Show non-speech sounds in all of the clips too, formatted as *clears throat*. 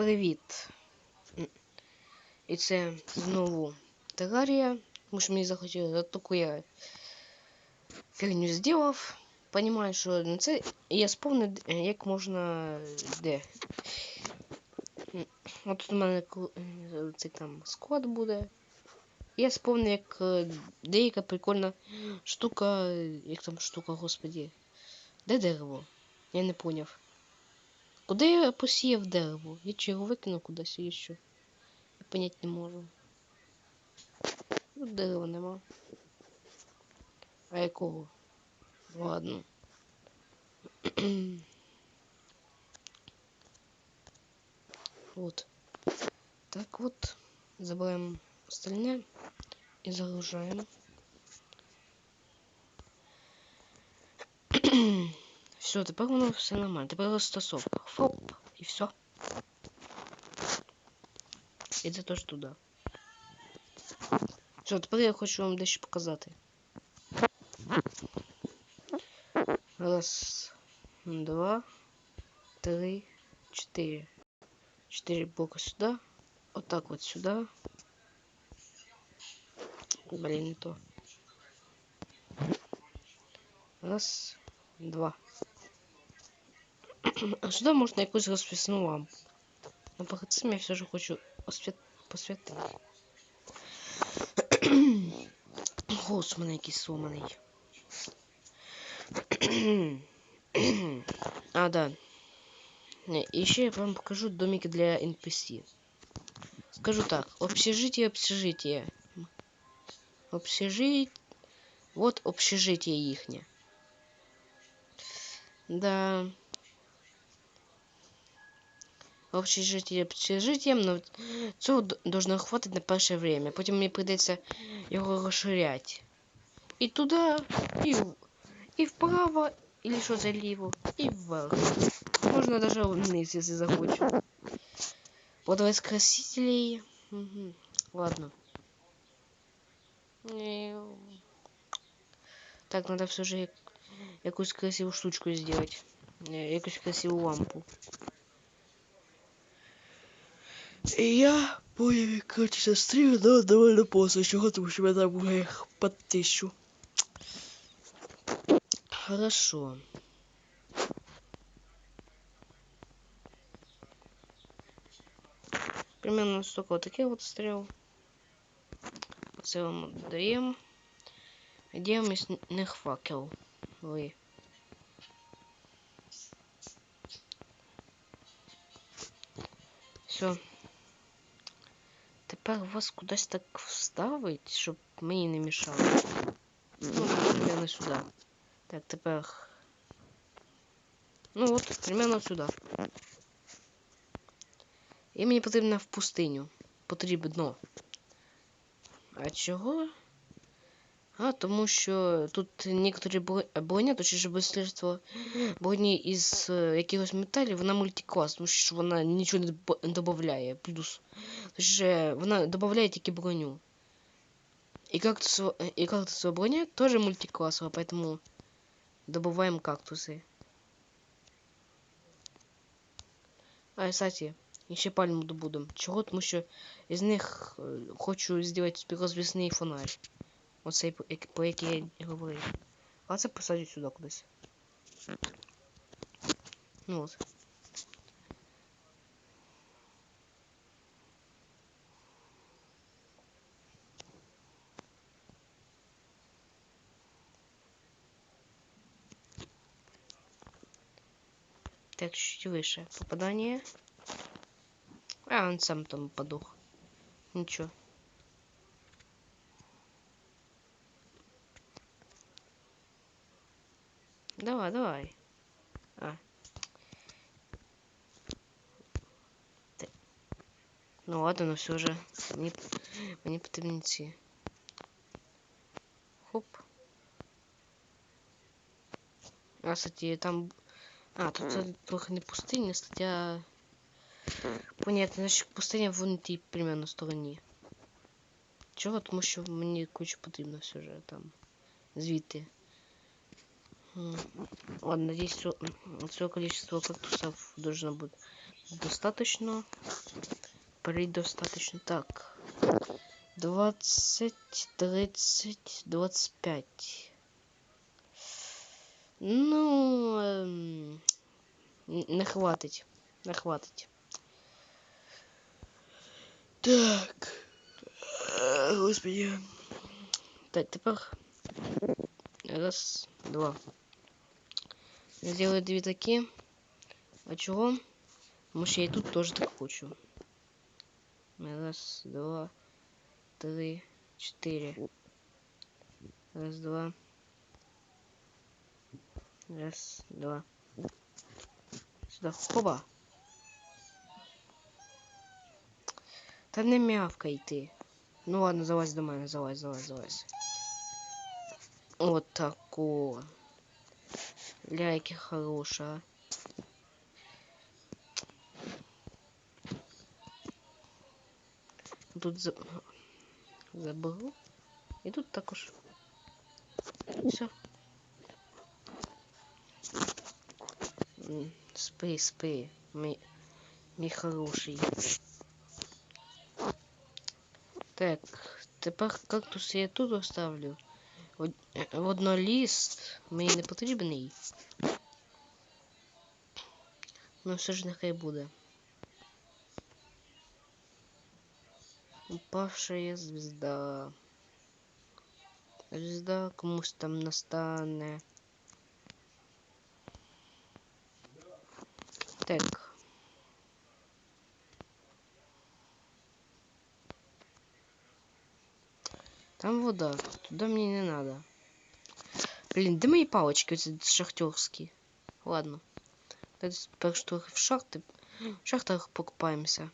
привіт! І це знову Терарія, тому що мені захотілося таку я фігню зробив. Понимаю, що це я сповнив, як можна де. От тут у мене цей там склад буде. Я сповнив, як е, деяка прикольна штука, як там штука, господі. Де дерево? Я не поняв. Куди я посіяв дерево? Я чи його викинув кудись і що? Я понять не можу. Тут дерева нема. А якого? Ладно. *clears throat* вот. Так вот. Забираем остальное и загружаем. Все, тепер воно все нормально. Тепер розтасовка. Фоп. І все. І це теж туди. Все, тепер я хочу вам дещо показати. Раз, два, три, четыре. Четыре блока сюда. Вот так вот сюда. Блин, не то. Раз, два. А можно якусь розписну лампу. Но перед я все же хочу освіт... посвятити. *coughs* Голос у мене якийсь сломаний. *coughs* а, да. И еще я вам покажу домики для NPC. Скажу так, общежитие, общежитие. Общежитие. Вот общежитие ихнее. Да. Общежитие общежитием, но цього должно хватить на перше время. Потім мені прийдеться його розширяти. І туди, і, і вправо, или що заліво, і вверх. Можно даже вниз, если захочу. Водоискрасителей. Угу. Ладно. Так, надо все же якусь красивую штучку сделать. Якусь красивую лампу. И я понял, короче, стрим, но довольно поздно, чего тому що мене буде под тысячу. Хорошо. Примерно столько вот таких вот стрел. Це вам даємо. Даємо із них факел. Ви. Все. Тепер вас кудись так вставить, щоб мені не мішало. Ну, примерно сюди. Так, тепер. Ну от, примерно сюди. І мені потрібно в пустиню. Потрібно. А чого? А, тому що тут некоторі броня, точніше бистерство броні із е, якихось металів, вона мультиклас, тому що вона нічого не додає. Плюс. Точніше, вона додає тільки броню. И кактус, и кактусовая броня тоже мультиклассовая, поэтому добываем кактусы. А, кстати, ще пальму добудем. Чого? Тому що із них хочу зробити розвісний фонарь. Оцей, про який я говорив. А це посадю сюди кудись. Ну от. Так, чуть выше. Попадание. А, он сам там подух. Ничего. Давай, давай. А. Ну ладно, но все же. Мне, мне потрібні ці. Хоп. А, кстати, там... А, тут трохи не пустыня, стаття Понятно, значить пустиня вон тій примерно стороні. Чого? Тому що мені куча потрібно все вже там звідти. Ладно, надеюсь, цього количества кактусов должно быть достаточно. Предостаточно. Так. 20, 30, 25. Ну, ем, не хватить. Не хватить. Так. Е, Господи. Так, тепер. Раз, два. Сделаю две такие. А чего? Может я и тут тоже так хочу. Раз, два, три, четыре. Раз, два. Раз, два. Сюда. Хоба. Та не мявкай ти. Ну ладно, залазь до мене, залазь, залазь, залазь. Вот тако. Ляйки хороша. Тут за... заберу. І тут також. Все. Спи, спи, мій хороший. Так, тепер кактус я тут оставлю. Од- Водноліст мені не потрібний. Ну все ж нехай буде. Упавшая звезда. Звезда комусь там настане. Так. Там вода. Туда мне не надо. Блин, да мои палочки эти шахтерские. Ладно. Так что в шахты, в шахтах покупаемся.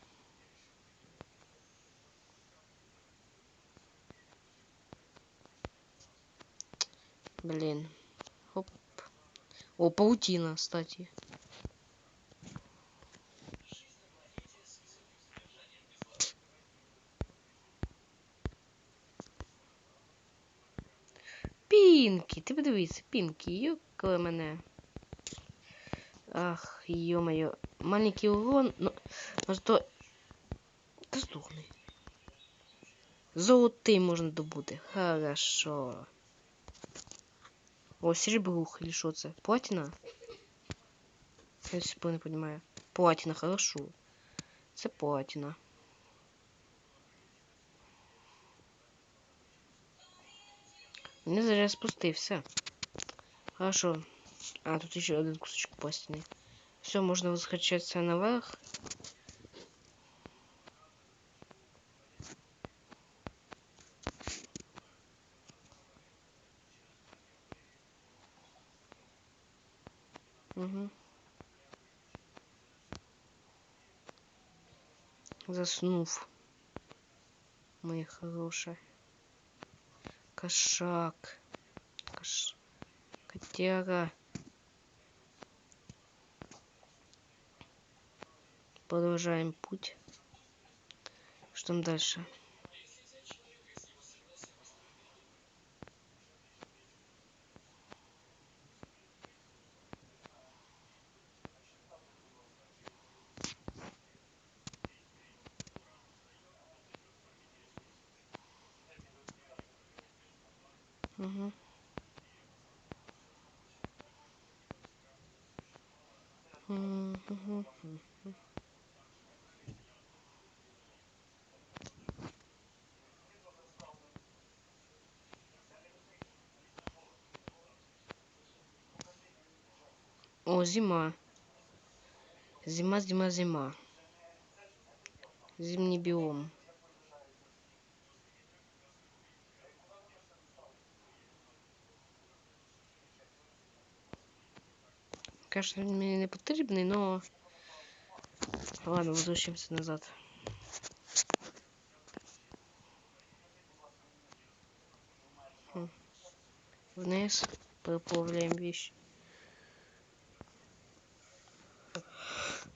Блин. Хоп. О, паутина, кстати. Пінкі, ти подивися, Пінкі, юкали мене. Ах, ё-моё. Маленький урон, но, но зато... Та здохни. Золотий можна добути. Хорошо. О, серебрух или що це? Платина? Я до сих не понимаю. Платина, хорошо. Це платина. Не зря спустився. Хорошо. А, тут еще один кусочек пластины. Все, можно возвращаться наверх. Угу. Заснув. Моя хорошая. Кошак. Кош... Котяра. Продолжаем путь. Что там дальше? Uhum. Uhum. Uhum. Zima. Zima, zima, zima. Zimni bioma. Конечно, мені не потрібний, но... Ладно, возвращаемся назад. Хм. Вниз. Проплавляем вещи.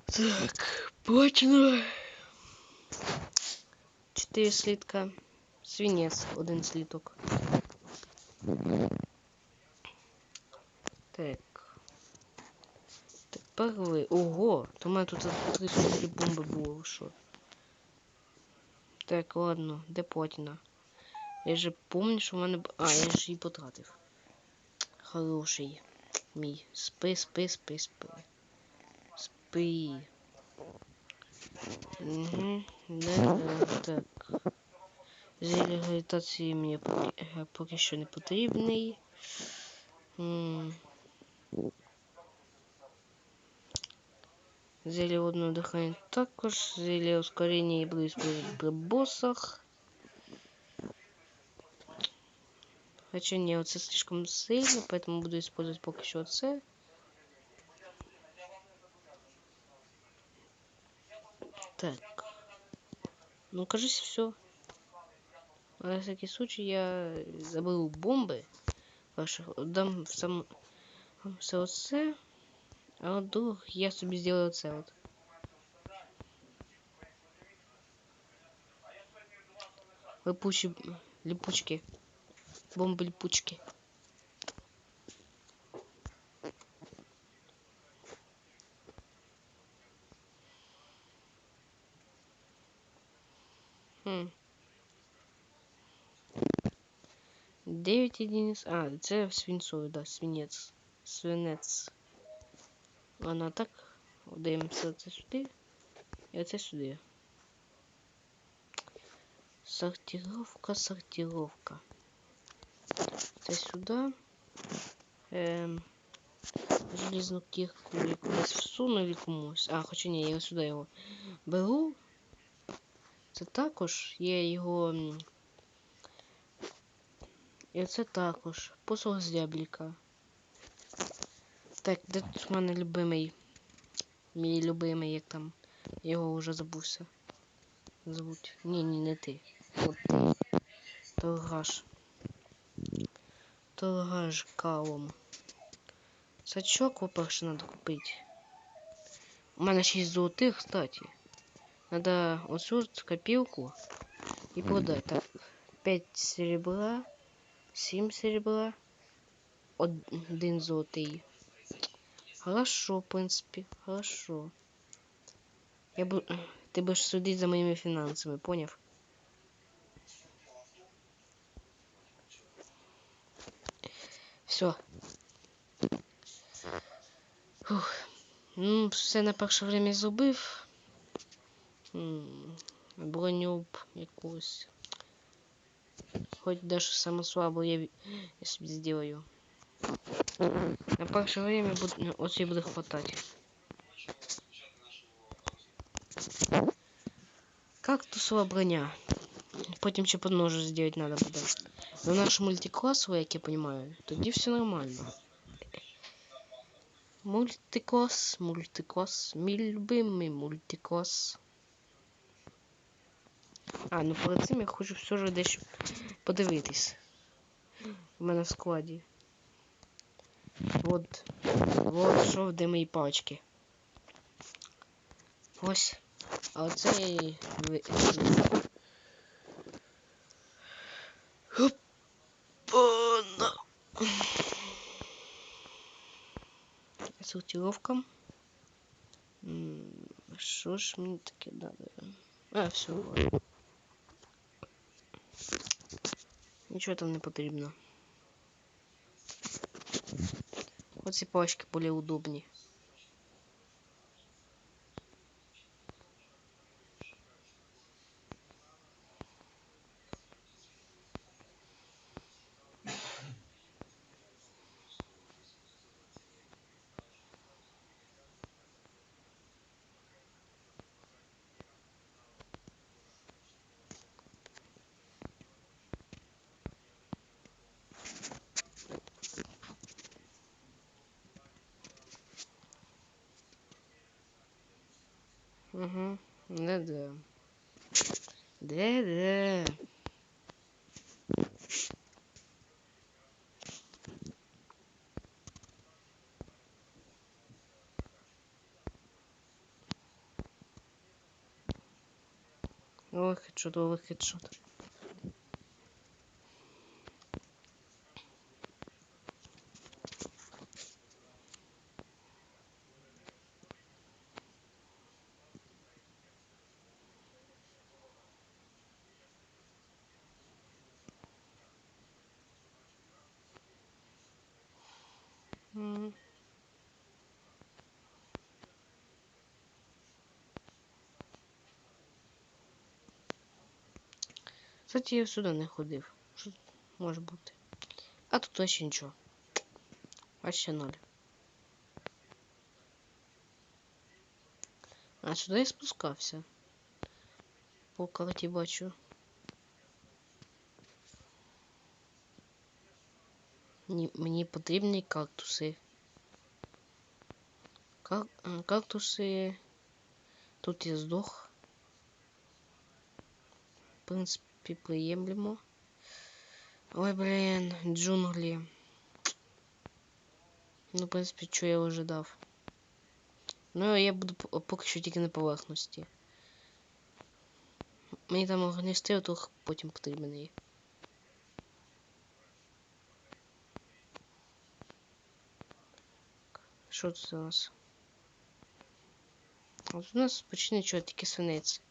Так, платина. Четыре слитка. Свинец, один слиток. Так. Тепер ви. Ого! То в мене тут 34 бомби було, що? Так, ладно, де платіна? Я же помню, що в мене. А, я ж її потратив. Хороший. Мій. Спи, спи, спи, спи. Спи. Угу. Да, так. Зілля гравітації мені поки, е, поки що не потрібний. М. Зелье водного дыхания також. Зелье ускорения я буду использовать при боссах. Хотя не, вот слишком сильно, поэтому буду использовать пока что це. Так. Ну, кажись, все. На всякий случай я забыл бомбы ваших. Дам в сам все оце. А от друг я собі зроблю оце от. Липучі липучки. Бомби липучки. Хм. 9 единиц. А, це свинцовий, да, свинець. Свинець. Ладно, так. Дивимося це сюди. І оце сюди. Сортировка, сортировка. Це сюди. Ем, железну кірку я кудись всунули комусь. А, хоча ні, я сюди його беру. Це також є його. І це також. Посох з ябліка. Так, де тут в мене любимий? Мій любимий, як там. Я його вже забувся. Звуть. Ні, ні, не ти. От. Торгаш. Торгаш калом. Сачок, по-перше, надо купити. У мене 6 золотих, кстати. Надо оцю от копілку і продати. Так, 5 серебра, 7 серебра, один золотий. Хорошо, в принципе, хорошо. Я бу... Ты будешь судить за моими финансами, поняв? Все. Фух. Ну, все на перше время зробив. М, Броню б якусь. Хоч даже саму слабу я, сделаю. На перше время буду, оце буде хватати. Кактусова броня. Потім ще подножу сделать надо буде. Но наш мультикласовий, як я понимаю, тоді все нормально. Мультиклас, мультиклас, мій любимий мультиклас. А, ну перед цим я хочу все ж дещо подивитись. У мене в складі. От. Вот що де мої пачки. Ось. А оце я і ви. Опана. Сортировка. М, Що ж мені таке надо? А, все. Нічого там не потрібно. Оці более були Угу. Да-да. Да-да. Ой, хедшот, ой, хедшот. Кстати, я сюди не ходив. Що може бути? А тут ще нічого. А ще ноль. А сюди я спускався. По карті бачу. Мені потрібні кактуси. Как... Кактуси. Тут я здох. В принципі, приємлемо. Ой, блін, джунглі. Ну, в принципі, що я ожидав. Ну, я буду поки що тільки на поверхності. Мені там огністий трохи потім потрібен є. Що тут у нас? Тут у нас почти нічого, тільки свинець.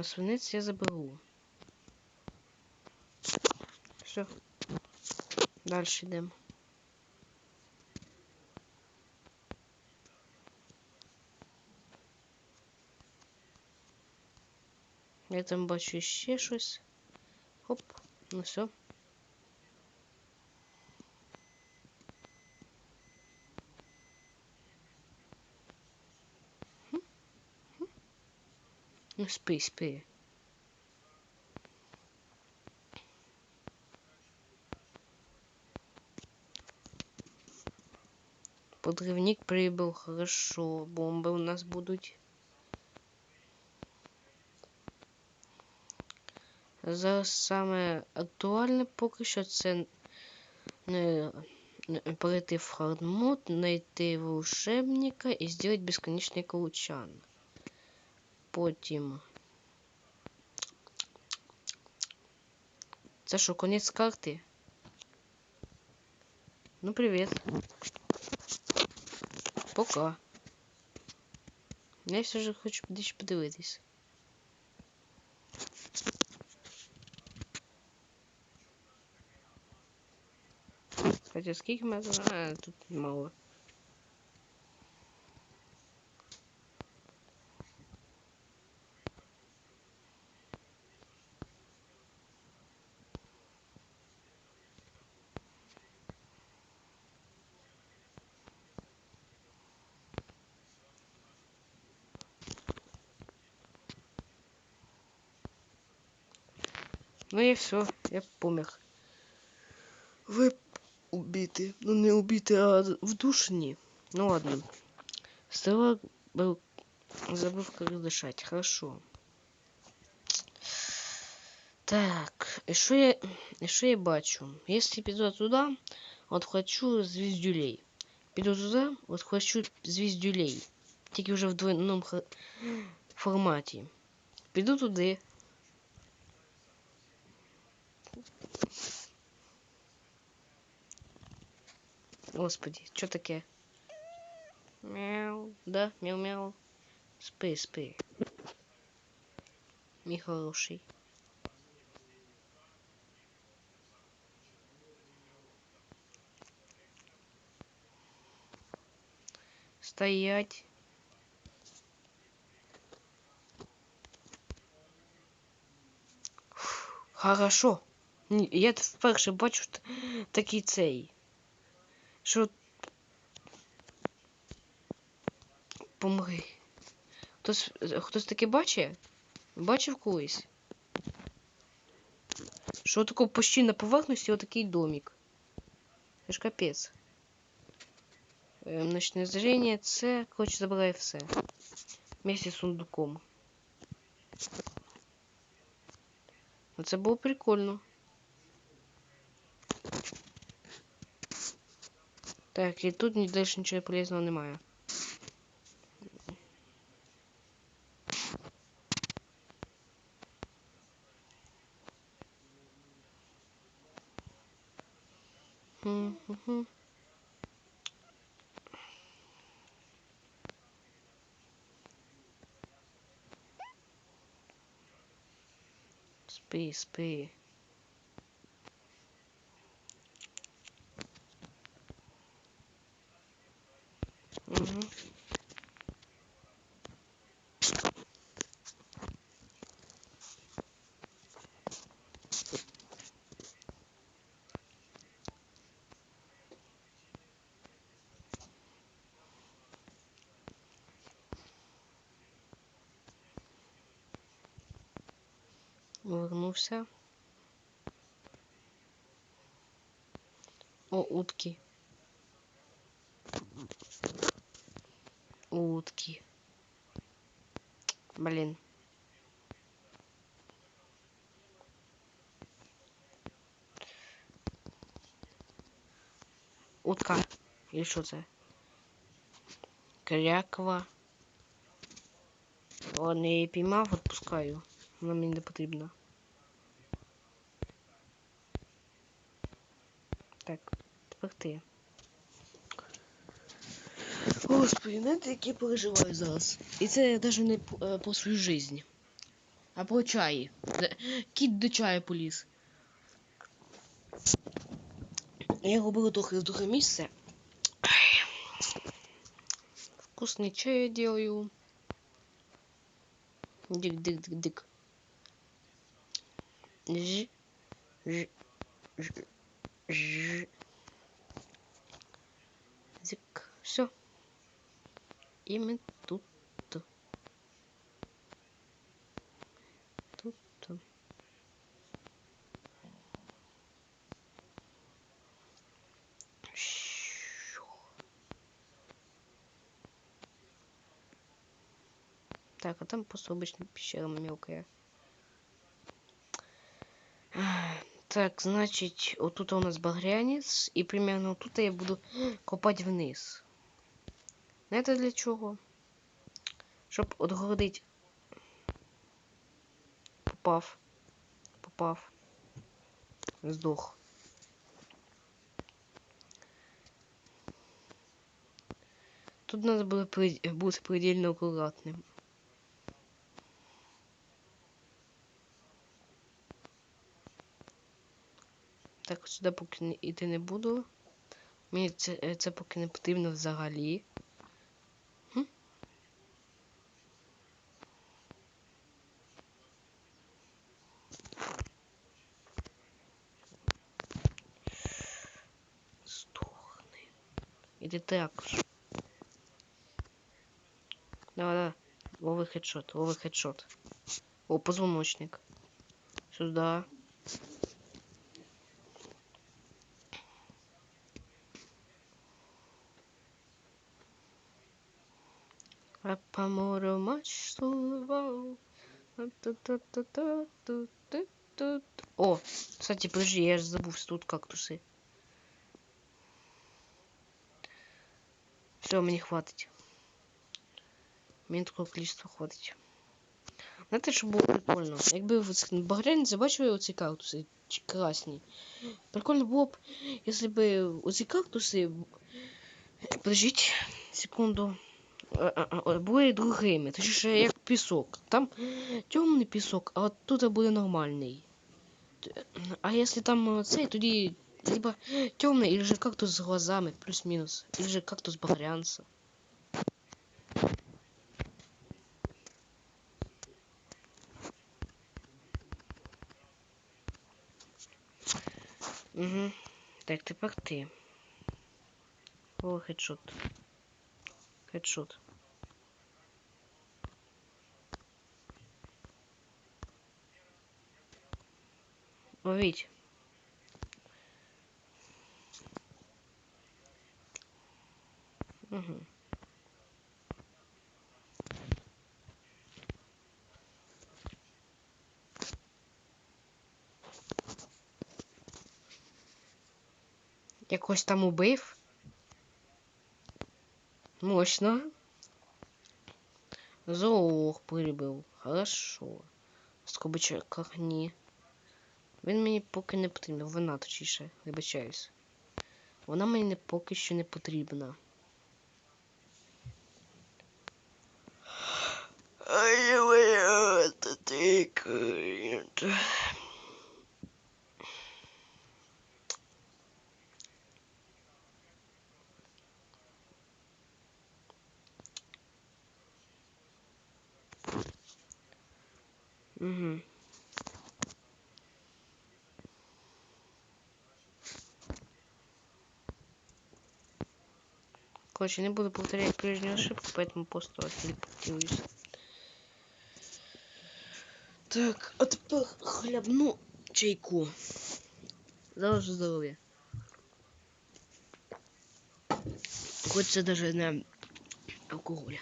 На свинец я заберу. Все. Дальше йдемо. Я там бачу ще щось. Хоп, ну все. Спи. Подрывник прибыл, хорошо. Бомбы у нас будут. Зараз саме актуальне поки що це не, не перейти в хард мод, знайти волшебника і зробити безконечний колчан. Потім. Це що, конець карти? Ну, привіт. Пока. Я все ж хочу дещо подивитись. Кстати, скільки ми А, тут мало. Ну и все, я помер. Вы убиты. Ну не убиты, а в душні. Ну ладно. Стрелок был... Забыл, как дышать. Хорошо. Так, і що я, і що я бачу? Якщо піду туди, от хочу звіздюлей. Піду туди, от хочу звіздюлей. Тільки вже в двойному х- форматі. Піду туди. Господи, що таке? Мяу. Да, мяу-мяу. Спи, спи. Мій хороший. Стоять. Фух, Хорошо. Я вперше бачу такий цей. Що. Помри. Хтось, хтось таке бачить? Бачив колись? Що таке почти на поверхності отакий домик. Це ж капець. Е, Ночне зрення, це, коротше, забирає все. Вместе з сундуком. Це було прикольно. Так, і тут далі нічого полезного немає. Спи, спи. Угу. Вернувся. О, утки. Утки. Блин. Утка. Или що це? Кряква. Ладно, я її піймав, відпускаю. Вона мені не потрібна. Так, ти. Господи, знаєте, як я переживаю зараз. І це навіть не про свою жизнь, а про чаї. Кіт до чаю поліз. Я робила трохи з друге місце. Вкусный чай я делаю. Дик-дик-дик-дик. Ж. Ж. Ж. Ж. Зик. Все. И мы. Тут. Так, а там просто обычная пещера мелкая. Так, значить, отут у нас багрянець, і примерно тут я буду копати вниз. Знаєте для чого? Щоб отгородити. Попав. Попав. Здох. Тут надо было при- предельно акуратним. Так, сюди поки йти не буду. Мені це, е, це поки не потрібно взагалі. Хм? Іди також. Давай, давай. Лови хедшот, лови хедшот. О, позвоночник. Сюда. А по морю мачтував. Та-та-та-та-та-ту-ту-ту. О, кстати, подожди, я же забыл, что тут кактусы. Все, мне хватит. Мені такого количества хватить. Знаєте, що було прикольно? Якби в Багряні забачили оці кактуси красні. Прикольно було б, якщо б оці кактуси. Подождіть секунду. Були другими, точніше як пісок. Там темний пісок, а от тут буде нормальний. Т- А якщо там цей, тоді либо темный, или же кактус с глазами, плюс-минус. Или же кактус багрянца. Угу. Так, тепер ти. О, хедшот. Хедшот. Ловить. Угу. Якось там убив. Мощно. Зоолог прибив. Хорошо. В скобочках ні. Він мені поки не потрібен. Вона точніше, вибачаюсь. Вона мені поки що не потрібна. Угу. Короче, не буду повторять прежнюю ошибку, поэтому просто телепортируюсь. Так, а тепер хлябну чайку. За ваше здоров'я. Хоч це даже не алкоголь.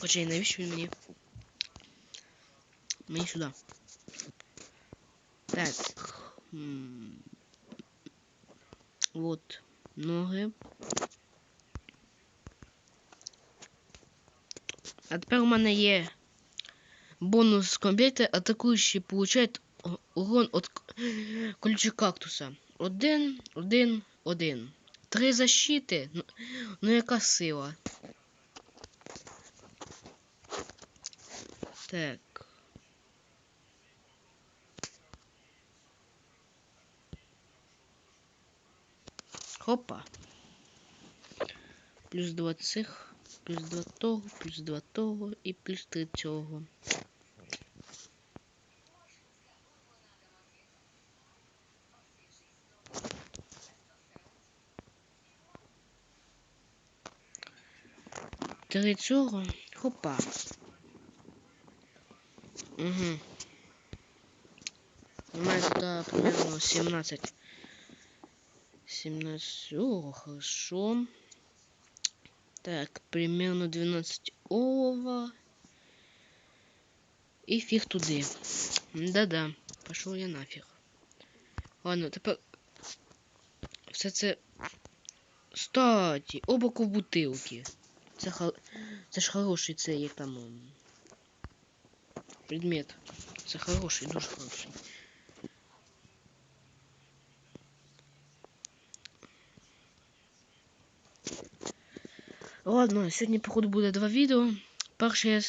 Хоча і навіщо він мені? Мені сюди. Так. М. Вот ноги. А тепер у мене є бонус з комп'ютера, атакуючий получает о- урон від колючого кактуса. Один, один, один. Три защити. Ну, ну яка сила. Так. Хопа. Плюс два цих, плюс два того, плюс два того і плюс три цього. Три. Хопа. Угу. У мене тут примерно 17. 17. О, хорошо. Так, примерно 12 олова. І фіг туди. Да-да, пішов я нафіг. Ладно, тепер все це. Статі, в бутилки. Це, хо... це ж хороший це як там. ем, Предмет. Це хороший, дуже хороший. Ладно, сьогодні, походу, буде два відео. Перше я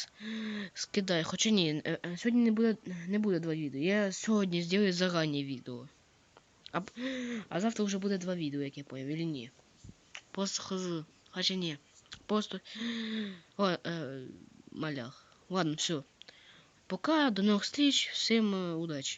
скидаю. Хоча ні, е, е, сьогодні не буде, не буде два відео. Я сьогодні зроблю зарані відео. А, а завтра вже буде два відео, як я поняв, или ні. Просто хожу. Хоча ні. Просто. О, е, малях. Ладно, все. Пока, до новых встреч, всем э, удачи.